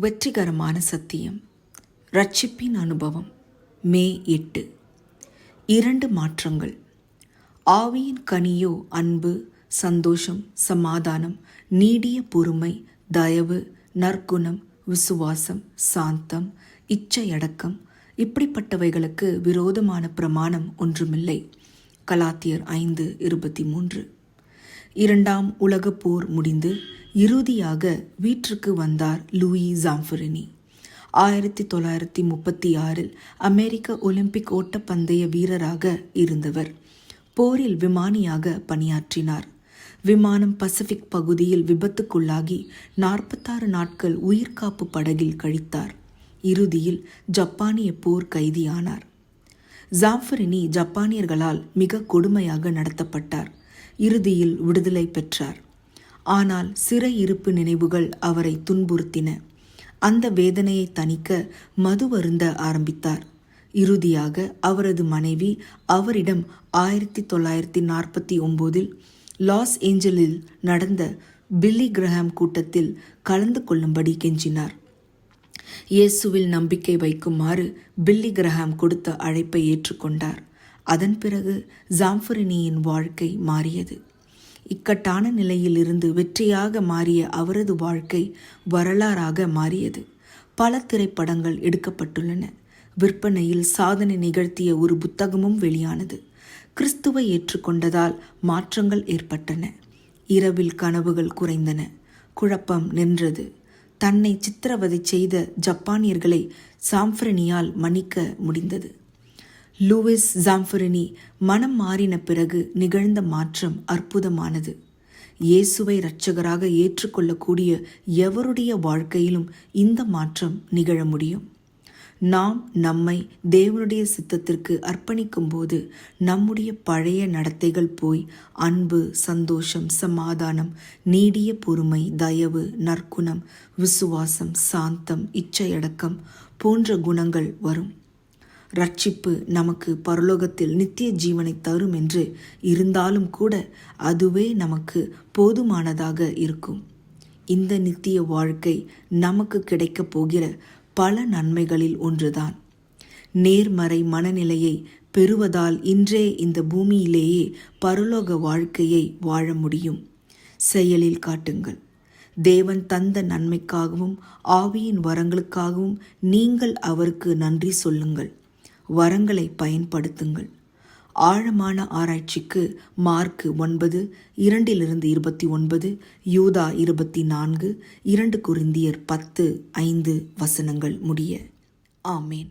வெற்றிகரமான சத்தியம். ரட்சிப்பின் அனுபவம். மே எட்டு. இரண்டு மாற்றங்கள். ஆவியின் கனியோ அன்பு சந்தோஷம் சமாதானம் நீடிய பொறுமை தயவு நற்குணம் விசுவாசம் சாந்தம் இச்சையடக்கம். இப்படிப்பட்டவைகளுக்கு விரோதமான பிரமாணம் ஒன்றுமில்லை. கலாத்தியர் ஐந்து இருபத்தி மூன்று. இரண்டாம் உலகப் போர் முடிந்து இறுதியாக வீட்டிற்கு வந்தார் லூயி ஜாம்ஃபரினி. ஆயிரத்தி தொள்ளாயிரத்தி முப்பத்தி ஆறில் அமெரிக்க ஒலிம்பிக் ஓட்டப்பந்தய வீரராக இருந்தவர். போரில் விமானியாக பணியாற்றினார். விமானம் பசிபிக் பகுதியில் விபத்துக்குள்ளாகி நாற்பத்தாறு நாட்கள் உயிர்காப்பு படகில் கழித்தார். இறுதியில் ஜப்பானிய போர் கைதியானார். ஜாஃபரினி ஜப்பானியர்களால் மிக கொடுமையாக நடத்தப்பட்டார். இறுதியில் விடுதலை பெற்றார். ஆனால் சிறை இருப்பு நினைவுகள் அவரை துன்புறுத்தின. அந்த வேதனையை தணிக்க மது வருந்த ஆரம்பித்தார். இறுதியாக அவரது மனைவி அவரிடம் ஆயிரத்தி தொள்ளாயிரத்தி நாற்பத்தி ஒம்போதில் லாஸ் ஏஞ்சலில் நடந்த பில்லி கிரஹாம் கூட்டத்தில் கலந்து கொள்ளும்படி கெஞ்சினார். இயேசுவில் நம்பிக்கை வைக்குமாறு பில்லி கிரஹாம் கொடுத்த அழைப்பை ஏற்றுக்கொண்டார். அதன் பிறகு ஜாம்ஃபரினியின் வாழ்க்கை மாறியது. இக்கட்டான நிலையிலிருந்து வெற்றியாக மாறிய அவரது வாழ்க்கை வரலாறாக மாறியது. பல திரைப்படங்கள் எடுக்கப்பட்டுள்ளன. விற்பனையில் சாதனை நிகழ்த்திய ஒரு புத்தகமும் வெளியானது. கிறிஸ்துவை ஏற்றுக்கொண்டதால் மாற்றங்கள் ஏற்பட்டன. இரவில் கனவுகள் குறைந்தன. குழப்பம் நின்றது. தன்னை சித்திரவதை செய்த ஜப்பானியர்களை சாம்ஃப்ரனியால் மன்னிக்க முடிந்தது. லூவிஸ் ஜாம்ஃபரினி மனம் மாறின பிறகு நிகழ்ந்த மாற்றம் அற்புதமானது. இயேசுவை இரட்சகராக ஏற்றுக்கொள்ளக்கூடிய எவருடைய வாழ்க்கையிலும் இந்த மாற்றம் நிகழ முடியும்? நாம் நம்மை தேவனுடைய சித்தத்திற்கு அர்ப்பணிக்கும் போது நம்முடைய பழைய நடத்தைகள் போய் அன்பு சந்தோஷம் சமாதானம் நீடிய பொறுமை தயவு நற்குணம் விசுவாசம் சாந்தம் இச்சையடக்கம் போன்ற குணங்கள் வரும். ரட்சிப்பு நமக்கு பரலோகத்தில் நித்திய ஜீவனை தரும் என்று இருந்தாலும் கூட அதுவே நமக்கு போதுமானதாக இருக்கும். இந்த நித்திய வாழ்க்கை நமக்கு கிடைக்கப் போகிற பல நன்மைகளில் ஒன்றுதான். நேர்மறை மனநிலையை பெறுவதால் இன்றே இந்த பூமியிலேயே பரலோக வாழ்க்கையை வாழ முடியும். செயலில் காட்டுங்கள். தேவன் தந்த நன்மைக்காகவும் ஆவியின் வரங்களுக்காகவும் நீங்கள் அவருக்கு நன்றி சொல்லுங்கள். வரங்களை பயன்படுத்துங்கள். ஆழமான ஆராய்ச்சிக்கு மார்க் ஒன்பது இரண்டிலிருந்து இருபத்தி ஒன்பது யூதா இருபத்தி நான்கு இரண்டு குருந்தியர் பத்து ஐந்து வசனங்கள் முடிய. ஆமேன்.